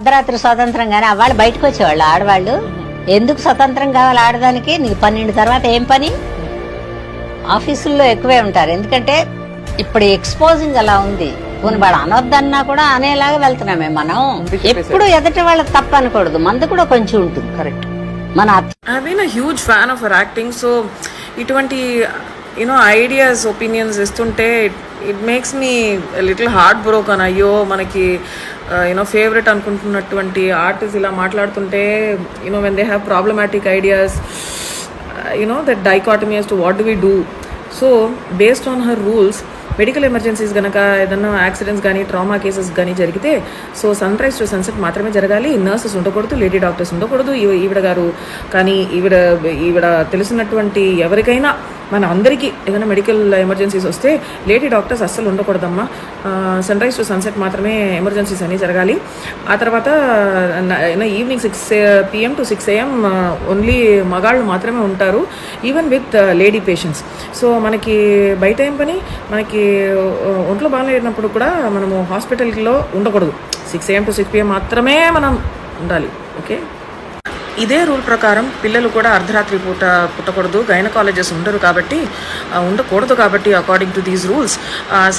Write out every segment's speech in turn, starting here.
అర్ధరాత్రి స్వాతంత్రం కానీ వాళ్ళు బయటకు వచ్చేవాళ్ళు ఆడవాళ్ళు. ఎందుకు స్వతంత్రం కావాలి ఆడదానికి? నీకు పన్నెండు తర్వాత ఏం పని? ఆఫీసుల్లో ఎక్కువే ఉంటారు. ఎందుకంటే ఇప్పుడు ఎక్స్పోజింగ్ అలా ఉంది. పోనీ వాడు అనొద్దన్నా కూడా అనేలాగా వెళ్తున్నామే మనం. ఎప్పుడు ఎదుటి వాళ్ళకి తప్ప అనకూడదు మందు కూడా కొంచెం ఉంటుంది. కరెక్ట్. మన I been a huge fan of acting so ఇటువంటి యూనో ఐడియాస్ ఒపీనియన్స్ ఇస్తుంటే it makes me little heart broken అయ్యో మనకి యూనో ఫేవరెట్ అనుకుంటున్నటువంటి ఆర్టిస్ట్ ఇలా మాట్లాడుతుంటే you know when they have problematic ideas you know that dichotomy to what do we do so based on her rules medical emergencies కనుక ఏదన్నా accidents కానీ trauma cases కానీ జరిగితే so sunrise to sunset మాత్రమే జరగాలి. Nurses ఉండకూడదు lady doctors ఉండకూడదు. ఈవిడ గారు కానీ ఈవిడ ఈవిడ తెలిసినటువంటి ఎవరికైనా మన అందరికీ ఏదైనా మెడికల్ ఎమర్జెన్సీస్ వస్తే లేడీ డాక్టర్స్ అస్సలు ఉండకూడదమ్మా. సన్ రైజ్ టు సన్సెట్ మాత్రమే ఎమర్జెన్సీస్ అన్నీ జరగాలి. ఆ తర్వాత evening six PM to six AM only మగాళ్ళు మాత్రమే ఉంటారు. Even with lady patients so మనకి బయట ఏం పని? మనకి uh, ఒంట్లో బాగాలేనప్పుడు కూడా మనము హాస్పిటల్లో ఉండకూడదు. Six AM to six PM మాత్రమే మనం ఉండాలి. ఓకే ఇదే రూల్ ప్రకారం పిల్లలు కూడా అర్ధరాత్రి పూట పుట్టకూడదు. గైనకాలజెస్ ఉండరు కాబట్టి ఉండకూడదు కాబట్టి according to these rules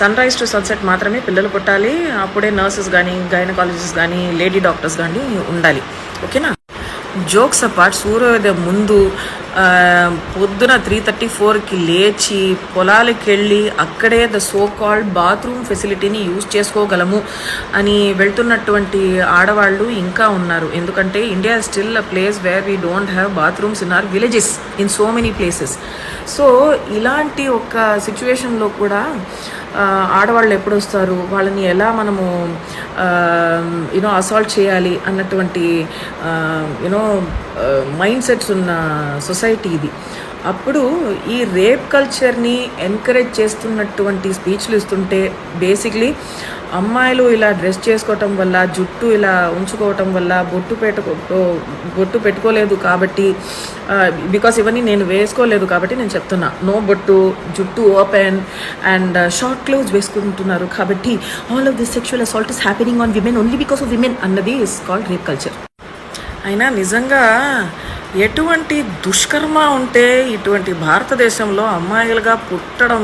sunrise to sunset మాత్రమే పిల్లలు పుట్టాలి. అప్పుడే నర్సెస్ కానీ గైనకాలజిస్ట్ కానీ లేడీ డాక్టర్స్ కానీ ఉండాలి. ఓకేనా? జోక్స్ అపార్ట్ సూర్యోదయం ముందు పొద్దున త్రీ థర్టీ ఫోర్కి లేచి పొలాలకు వెళ్ళి అక్కడే ద సో కాల్డ్ బాత్రూమ్ ఫెసిలిటీని యూజ్ చేసుకోగలము అని వెళ్తున్నటువంటి ఆడవాళ్ళు ఇంకా ఉన్నారు. ఎందుకంటే India still a place where we don't have bathrooms in our villages in so many places so ఇలాంటి ఒక సిచ్యువేషన్లో కూడా ఆడవాళ్ళు ఎప్పుడు వస్తారు? వాళ్ళని ఎలా మనము యూనో అసాల్ట్ చేయాలి అన్నటువంటి యూనో మైండ్ సెట్స్ ఉన్న సొసైటీ ఇది. అప్పుడు ఈ రేప్ కల్చర్ని ఎంకరేజ్ చేస్తున్నటువంటి స్పీచ్లు ఇస్తుంటే బేసిక్లీ అమ్మాయిలు ఇలా డ్రెస్ చేసుకోవటం వల్ల జుట్టు ఇలా ఉంచుకోవటం వల్ల బొట్టు పెట్టుకో బొట్టు పెట్టుకోలేదు కాబట్టి బికాస్ ఇవన్నీ నేను వేసుకోలేదు కాబట్టి నేను చెప్తున్నా. నో బొట్టు జుట్టు ఓపెన్ అండ్ షార్ట్ క్లోజ్ వేసుకుంటున్నారు కాబట్టి all of this sexual assault is happening on women only because of women అన్నది ఇస్ కాల్డ్ రేప్ కల్చర్ అయినా నిజంగా ఎటువంటి దుష్కర్మ ఉంటే ఇటువంటి భారతదేశంలో అమ్మాయిలుగా పుట్టడం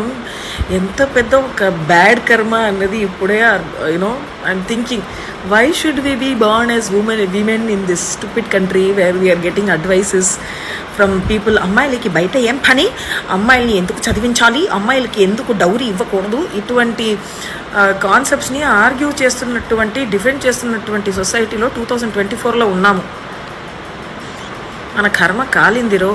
ఎంత పెద్ద ఒక బ్యాడ్ కర్మ అన్నది ఇప్పుడే you know I'm thinking why should we be born as women women in this stupid country where we're getting advices from people అమ్మాయిలకి బయట ఏం పని? అమ్మాయిల్ని ఎందుకు చదివించాలి? అమ్మాయిలకి ఎందుకు డౌరీ ఇవ్వకూడదు? ఇటువంటి కాన్సెప్ట్స్ని ఆర్గ్యూ చేస్తున్నటువంటి డిఫెండ్ చేస్తున్నటువంటి సొసైటీలో టూ థౌజండ్ ట్వంటీ ఫోర్లో ఉన్నాము. మన కర్మ కాలిందిరో.